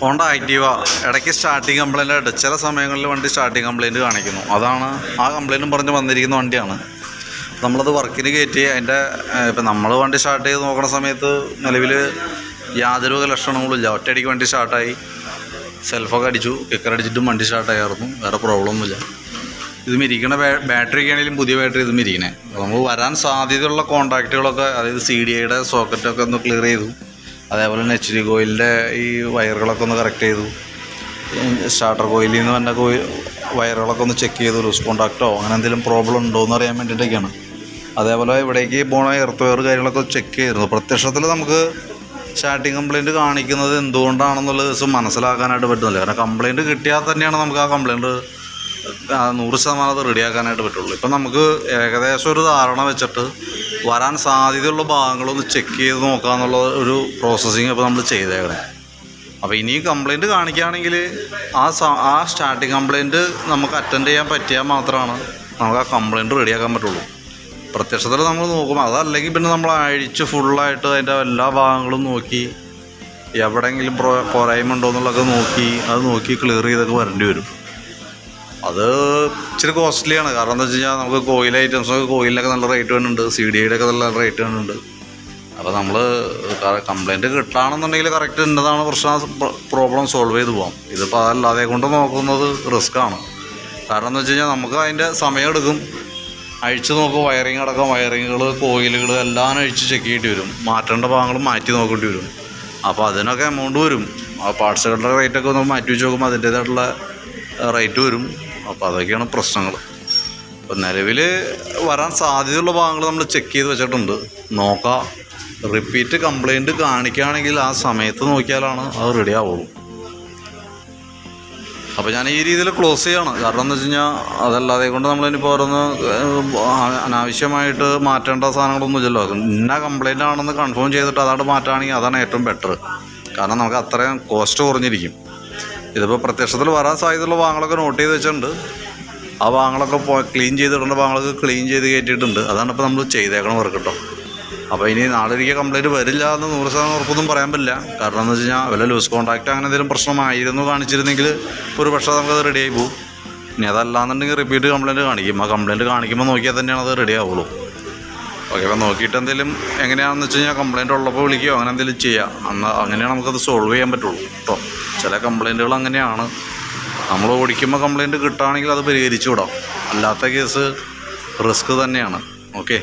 Honda Activa ഇടയ്ക്ക് starting complaint ആയിട്ട് ചില സമയങ്ങളിൽ വണ്ടി സ്റ്റാർട്ടിങ് കംപ്ലൈന്റ് കാണിക്കുന്നു. അതാണ് ആ കംപ്ലൈന്റും പറഞ്ഞ് വന്നിരിക്കുന്ന വണ്ടിയാണ്. നമ്മളത് വർക്കിന് കയറ്റി അതിന്റെ ഇപ്പം നമ്മൾ വണ്ടി സ്റ്റാർട്ട് ചെയ്ത് നോക്കുന്ന സമയത്ത് നിലവിൽ യാതൊരു വിധ ലക്ഷണങ്ങളും ഇല്ല. ഒറ്റയടിക്ക് വണ്ടി സ്റ്റാർട്ടായി സെൽഫൊക്കെ അടിച്ചു. കിക്കർ അടിച്ചിട്ടും വണ്ടി സ്റ്റാർട്ടായിരുന്നു വേറെ പ്രോബ്ലം ഒന്നുമില്ല മിരിക്കണ ബാ ബാറ്ററി ആണെങ്കിലും പുതിയ ബാറ്ററി ഇതും ഇരിക്കണേ. നമുക്ക് വരാൻ സാധ്യതയുള്ള കോൺടാക്റ്റുകളൊക്കെ അതായത് സി ഡി ഐയുടെ സോക്കറ്റൊക്കെ ഒന്ന് ക്ലിയർ ചെയ്തു. അതേപോലെ തന്നെ എച്ച് ഡി കോയിലിന്റെ ഈ വയറുകളൊക്കെ ഒന്ന് കറക്റ്റ് ചെയ്തു. സ്റ്റാർട്ടർ കോയിലിൽ നിന്ന് വന്ന കോയിൽ വയറുകളൊക്കെ ഒന്ന് ചെക്ക് ചെയ്തു ലൂസ് കോണ്ടാക്റ്റോ അങ്ങനെ എന്തെങ്കിലും പ്രോബ്ലം ഉണ്ടോ എന്ന് അറിയാൻ വേണ്ടിയിട്ടൊക്കെയാണ്. അതേപോലെ ഇവിടേക്ക് പോണ എർത്ത് വയർ കാര്യങ്ങളൊക്കെ ചെക്ക് ചെയ്തിരുന്നു. പ്രത്യക്ഷത്തിൽ നമുക്ക് സ്റ്റാർട്ടിങ് കംപ്ലയിന്റ് കാണിക്കുന്നത് എന്തുകൊണ്ടാണെന്നുള്ള ദിവസം മനസ്സിലാക്കാനായിട്ട് പറ്റുന്നില്ല. കാരണം കംപ്ലയിന്റ് കിട്ടിയാൽ തന്നെയാണ് നമുക്ക് ആ കംപ്ലയിന്റ് നൂറ് ശതമാനം അത് റെഡിയാക്കാനായിട്ട് പറ്റുള്ളൂ. ഇപ്പം നമുക്ക് ഏകദേശം ഒരു ധാരണ വെച്ചിട്ട് വരാൻ സാധ്യതയുള്ള ഭാഗങ്ങളൊന്ന് ചെക്ക് ചെയ്ത് നോക്കാന്നുള്ള ഒരു പ്രോസസ്സിങ് ഇപ്പോൾ നമ്മൾ ചെയ്തേക്കണേ. അപ്പോൾ ഇനിയും കംപ്ലയിന്റ് കാണിക്കുകയാണെങ്കിൽ ആ ആ സ്റ്റാർട്ടിങ് കംപ്ലയിന്റ് നമുക്ക് അറ്റൻഡ് ചെയ്യാൻ പറ്റിയാൽ മാത്രമാണ് നമുക്ക് ആ കംപ്ലയിന്റ് റെഡിയാക്കാൻ പറ്റുള്ളൂ. പ്രത്യക്ഷത്തിൽ നമ്മൾ നോക്കും അതല്ലെങ്കിൽ പിന്നെ നമ്മൾ അഴിച്ച് ഫുള്ളായിട്ട് അതിന്റെ എല്ലാ ഭാഗങ്ങളും നോക്കി എവിടെയെങ്കിലും പ്രോ പോരായ്മ ഉണ്ടോ എന്നുള്ളതൊക്കെ നോക്കി അത് നോക്കി ക്ലിയർ ചെയ്തൊക്കെ വരേണ്ടി വരും. അത് ഇച്ചിരി കോസ്റ്റ്ലിയാണ് കാരണം എന്താ വെച്ച് കഴിഞ്ഞാൽ നമുക്ക് കോയിൽ ഐറ്റംസൊക്കെ കോയിലൊക്കെ നല്ല റേറ്റ് വരുന്നുണ്ട്. സി ഡി ഐയുടെ ഒക്കെ നല്ല റേറ്റ് വരുന്നുണ്ട്. അപ്പോൾ നമ്മൾ കംപ്ലയിന്റ് കിട്ടുകയാണെന്നുണ്ടെങ്കിൽ കറക്റ്റ് ഇന്നതാണ് പ്രശ്നം. പ്രോബ്ലം സോൾവ് ചെയ്ത് പോകാം ഇതിപ്പോൾ അതല്ലാതെ കൊണ്ട് നോക്കുന്നത് റിസ്ക്കാണ് കാരണം എന്ന് വെച്ച് കഴിഞ്ഞാൽ നമുക്ക് അതിന്റെ സമയം എടുക്കും. അഴിച്ച് നോക്കും വയറിങ് അടക്കം. വയറിങ്ങുകൾ കോയിലുകൾ എല്ലാം അഴിച്ച് ചെക്ക് ചെയ്യേണ്ടി വരും. മാറ്റേണ്ട ഭാഗങ്ങൾ മാറ്റി നോക്കേണ്ടി വരും. അപ്പോൾ അതിനൊക്കെ എമൗണ്ട് വരും. ആ പാർട്സുകളുടെ റേറ്റൊക്കെ ഒന്ന് മാറ്റി വെച്ച് നോക്കുമ്പോൾ അതിന്റേതായിട്ടുള്ള റേറ്റ് വരും. അപ്പോൾ അതൊക്കെയാണ് പ്രശ്നങ്ങൾ അപ്പോൾ നിലവിൽ വരാൻ സാധ്യതയുള്ള ഭാഗങ്ങൾ നമ്മൾ ചെക്ക് ചെയ്ത് വെച്ചിട്ടുണ്ട്. നോക്കാം. റിപ്പീറ്റ് കംപ്ലൈന്റ് കാണിക്കുകയാണെങ്കിൽ ആ സമയത്ത് നോക്കിയാലാണ് അത് റെഡി ആവുള്ളൂ. അപ്പോൾ ഞാൻ ഈ രീതിയിൽ ക്ലോസ് ചെയ്യാണ്. കാരണം എന്താ വെച്ച് കഴിഞ്ഞാൽ അതല്ലാതെ കൊണ്ട് നമ്മളിനിപ്പോൾ ഓരോന്ന് അനാവശ്യമായിട്ട് മാറ്റേണ്ട സാധനങ്ങളൊന്നും ഇല്ലല്ലോ. ഇന്ന കംപ്ലൈന്റ് ആണെന്ന് കൺഫേം ചെയ്തിട്ട് അതാണ് മാറ്റുകയാണെങ്കിൽ അതാണ് ഏറ്റവും ബെറ്റർ കാരണം നമുക്ക് അത്രയും കോസ്റ്റ് കുറഞ്ഞിരിക്കും. ഇതിപ്പോൾ പ്രത്യക്ഷത്തിൽ വരാൻ സാധ്യതയുള്ള ഭാഗങ്ങളൊക്കെ നോട്ട് ചെയ്ത് വെച്ചിട്ടുണ്ട്. ആ ഭാഗങ്ങളൊക്കെ ക്ലീൻ ചെയ്തിടേണ്ട ഭാഗങ്ങളൊക്കെ ക്ലീൻ ചെയ്ത് കയറ്റിയിട്ടുണ്ട്. അതാണ് ഇപ്പോൾ നമ്മൾ ചെയ്തേക്കണം വർക്ക് കേട്ടോ അപ്പോൾ ഇനി നാളെ ഒരിക്കൽ കംപ്ലൈന്റ് വരില്ല എന്ന് നൂറ് ശതമാനം ഉറപ്പൊന്നും പറയാൻ പറ്റില്ല. കാരണം എന്ന് വെച്ച് കഴിഞ്ഞാൽ വല്ല ലൂസ് കോൺടാക്റ്റ് അങ്ങനെ എന്തെങ്കിലും പ്രശ്നമായിരുന്നു കാണിച്ചിരുന്നെങ്കിൽ ഒരു പക്ഷേ നമുക്കത് റെഡി ആയി പോകും ഇനി അതല്ലാന്നുണ്ടെങ്കിൽ റിപ്പീറ്റ് കംപ്ലൈന്റ് കാണിക്കും. ആ കംപ്ലൈന്റ് കാണിക്കുമ്പോൾ നോക്കിയാൽ തന്നെയാണ് അത് റെഡി ആവുള്ളൂ. ഓക്കെ അപ്പോൾ നോക്കിയിട്ട് എന്തെങ്കിലും എങ്ങനെയാണെന്ന് വെച്ച് കഴിഞ്ഞാൽ കംപ്ലയിന്റ് ഉള്ളപ്പോൾ വിളിക്കുകയോ അങ്ങനെ എന്തെങ്കിലും ചെയ്യാം. അന്ന് അങ്ങനെയാണ് നമുക്കത് സോൾവ് ചെയ്യാൻ പറ്റുള്ളൂ കേട്ടോ ചില കംപ്ലയിന്റുകൾ അങ്ങനെയാണ്. നമ്മൾ ഓടിക്കുമ്പോൾ കംപ്ലയിന്റ് കിട്ടുകയാണെങ്കിൽ അത് പരിഹരിച്ചു വിടാം അല്ലാത്ത കേസ് റിസ്ക് തന്നെയാണ്. ഓക്കെ?